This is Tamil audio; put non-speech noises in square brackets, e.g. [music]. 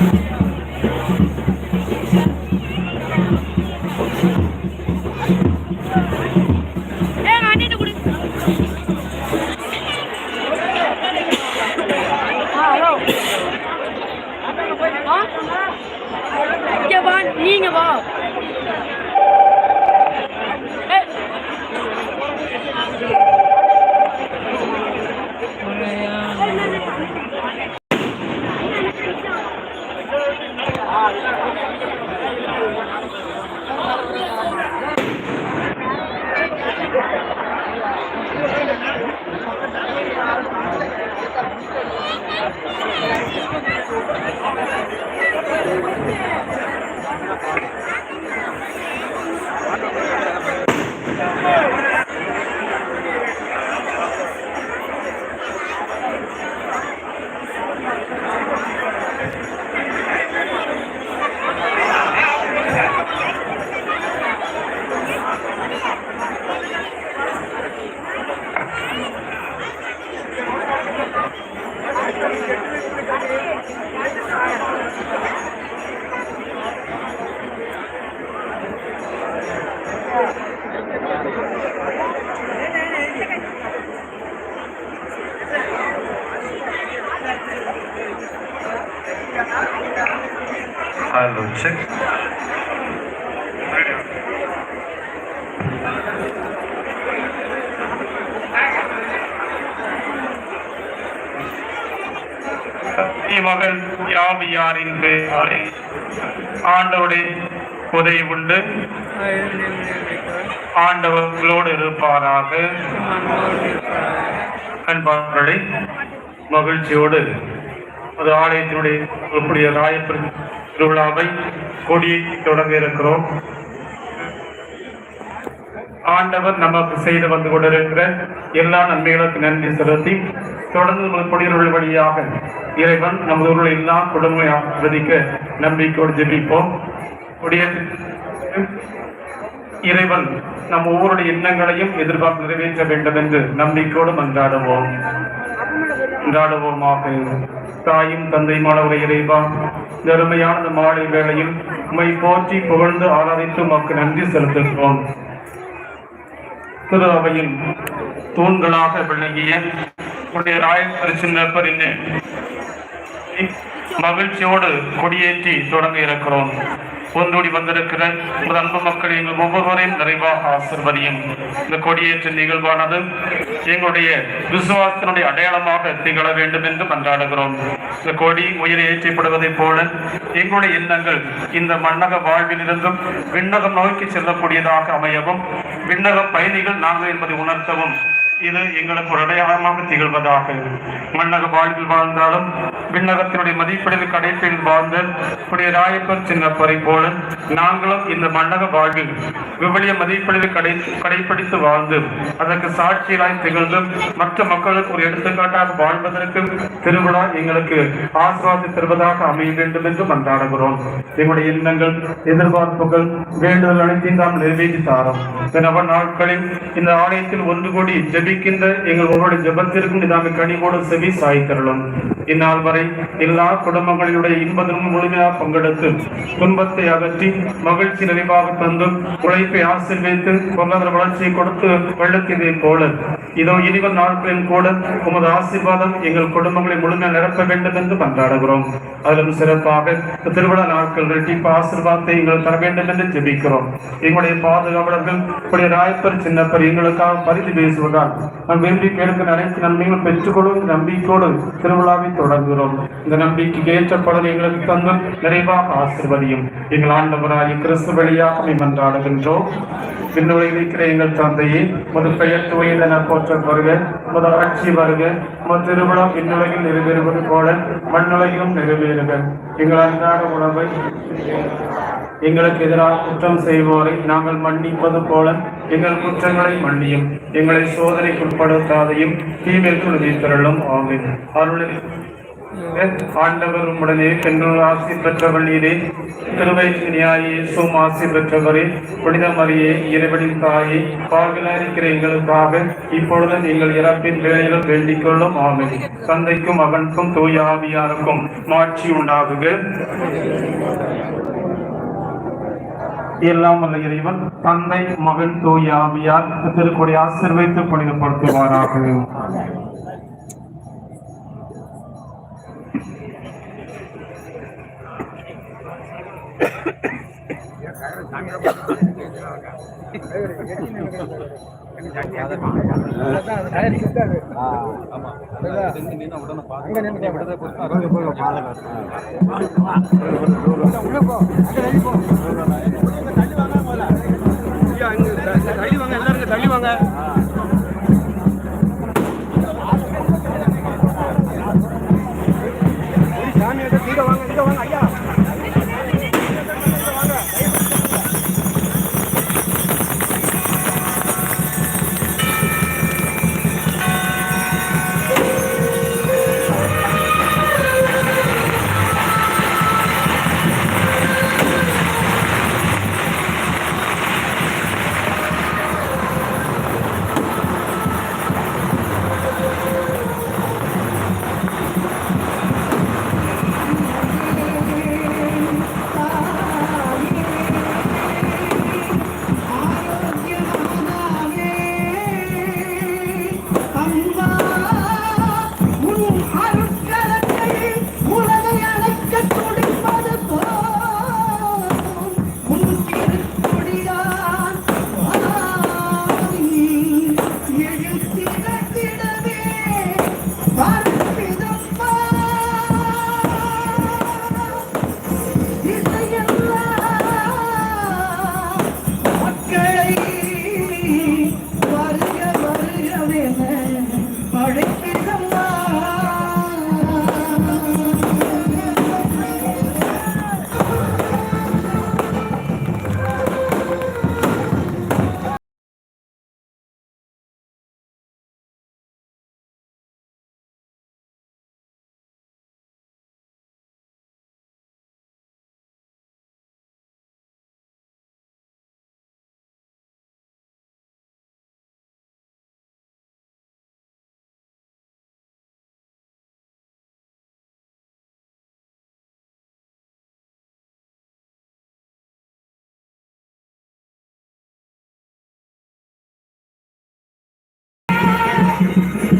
Yeah. [laughs] Hello, check. மகன் யாவியாரின் பெயராலே ஆண்டவருடைய உதவி உண்டு. ஆண்டவர்களோடு இருப்பாராக. அன்பாளர்களை மகிழ்ச்சியோடு ஒரு ஆலயத்தினுடைய உங்களுடைய ராயப்பெரு திருவிழாவை கொடியை தொடங்க இருக்கிறோம். ஆண்டவர் நமக்கு செய்து வந்து கொண்டிருக்கிற எல்லா நன்மைகளுக்கு நன்றி செலுத்தி தொடர்ந்து நமது குடியுறவு வழியாக இறைவன் நமது ஊரில் எல்லா குடும்பங்களை ஆசிர்வதிக்க நம்பிக்கையோடு ஜெபிப்போம். கொடிய இறைவன் நம் ஒவ்வொருடைய எண்ணங்களையும் எதிர்பார்ப்பு நிறைவேற்ற வேண்டும் என்று நம்பிக்கையோடு மன்றாடுவோம். கொண்டாடுவோமாக தாயும் மாணவரை இறைவா இந்த அருமையான மாலை வேளையில் உமை போற்றி புகழ்ந்து ஆராதித்து உமக்கு நன்றி செலுத்துகிறோம். திரு அவையின் தூண்களாக விளங்கிய உடைய ராயப்பர் மகிழ்ச்சியோடு கொடியேற்றி தொடங்க இருக்கிறோம். ஒன்றோடி வந்திருக்கிற உமது அன்பு மக்கள் எங்கள் ஒவ்வொருவரையும் நிறைவாக ஆசிர்வதியும். இந்த கொடியேற்ற நிகழ்வானது எங்களுடைய விசுவாசத்தினுடைய அடையாளமாக திகழ வேண்டும் என்று மன்றாடுகிறோம். இந்த கொடி உயிரை ஏற்றப்படுவதைப் போல எங்களுடைய எண்ணங்கள் இந்த மண்ணக வாழ்விலிருந்தும் விண்ணகம் நோக்கி செல்லக்கூடியதாக அமையவும் விண்ணக பயணிகள் நாங்கள் என்பதை உணர்த்தவும் இது எங்களுக்கு ஒரு அடையாளமாக திகழ்வதாக. மன்னக வாழ்வில் வாழ்ந்தாலும் விண்ணகத்தினுடைய மதிப்பீடு கடைசியில் வாழ்ந்த உடைய ராயப்பர் சின்னப்பரை போல நாங்களும் இந்த மன்னக வாழ்வில் விவலிய மதிப்பீடு கடை கடைபிடித்து வாழ்ந்து அதற்கு சாட்சியலாய் திகழ்ந்தும் மற்ற மக்களுக்கு ஒரு எடுத்துக்காட்டாக வாழ்வதற்கு திருவிழா எங்களுக்கு ஆசிர்வாதம் தருவதாக அமைய வேண்டும் என்று மன்றாடுகிறோம். எங்களுடைய எண்ணங்கள் எதிர்பார்ப்புகள் வேண்டுதல் அனைத்தையும் நாம் நிறைவேற்றி தாரோம். நாட்களில் இந்த ஆலயத்தில் ஒன்று கோடி ஜெபிக்கின்ற எங்கள் ஒவ்வொரு ஜெபத்திற்கும் இதாமை கனிவோடு செவி சாய்த்தருளும். இந்நாள் வரை எல்லா குடும்பங்களினுடைய இன்பத்திலும் முழுமையாக பங்கெடுத்து துன்பத்தை அகற்றி மகிழ்ச்சி நிறைவாக தந்து உழைப்பை ஆசீர்வித்து பொருளாதார வளர்ச்சியை கொடுத்து வெள்ளத்தினை போல இதோ இனிவன் நாட்களில் கூட உமது ஆசீர்வாதம் எங்கள் குடும்பங்களை முழுமையாக நிரப்ப வேண்டும் என்று கொண்டாடுகிறோம் அதிலும் சிறப்பாக திருவிழா நாட்கள் ரெட்டிப்பு ஆசீர்வாதத்தை எங்கள் தர வேண்டும் என்று ஜெபிக்கிறோம். எங்களுடைய பாதுகாவலர்கள் இப்படி ராயப்பர் சின்னப்பர் எங்களுக்காக பரிந்து பேசுவதால் நாம் விரும்பி கேட்கிற அனைத்து நன்மைகளும் பெற்றுக்கொள்ளும் நம்பிக்கையோடு திருவிழாவை தொடங்குகிறோம் இந்த நம்பிக்கைக்கு ஏற்ற பலன் எங்களுக்கு தந்து நிறைவாக ஆசிர்வதியும். எங்கள் ஆண்டவராய் கிறிஸ்து வழியாக மை மன்றாடுகின்றோம். விண்ணுலகில் இருக்கிற எங்கள் தந்தையே முது பெயர் துவையதென போற்ற வருக முது ஆட்சி வருக முது திருவிழா விண்ணுலகில் நிறைவேறுவது போல மண்ணுலகிலும் நிறைவேறுக. எங்கள் அன்றாட உணவை எங்களுக்கு எதிராக குற்றம் செய்வோரை நாங்கள் மன்னிப்பது போல எங்கள் குற்றங்களை மன்னியும். எங்களை சோதனைக்குட்படுத்தாதையும் தீமைக்கு விதித்தருளும் ஆகும் அருளில் ஆண்டவர் உடனே பெண்கள் ஆசி பெற்றவள் நீரே. திருவை சும் ஆசி பெற்றவரே. புனித மரியே இறைவனின் தாயே பாவிலாரிக்கிற எங்களுக்காக இப்பொழுது நீங்கள் இறப்பின் வேலையிலும் வேண்டிக் கொள்ளும் ஆமை தந்தைக்கும் மகனுக்கும் தூய ஆவியாருக்கும் மாட்சி உண்டாகுக. எல்லாம் வல்ல இறைவன் தந்தை மகன் தூய் ஆவியார் திருக்குடி ஆசிர்வைத்து புனிதப்படுத்துவாராக தள்ளி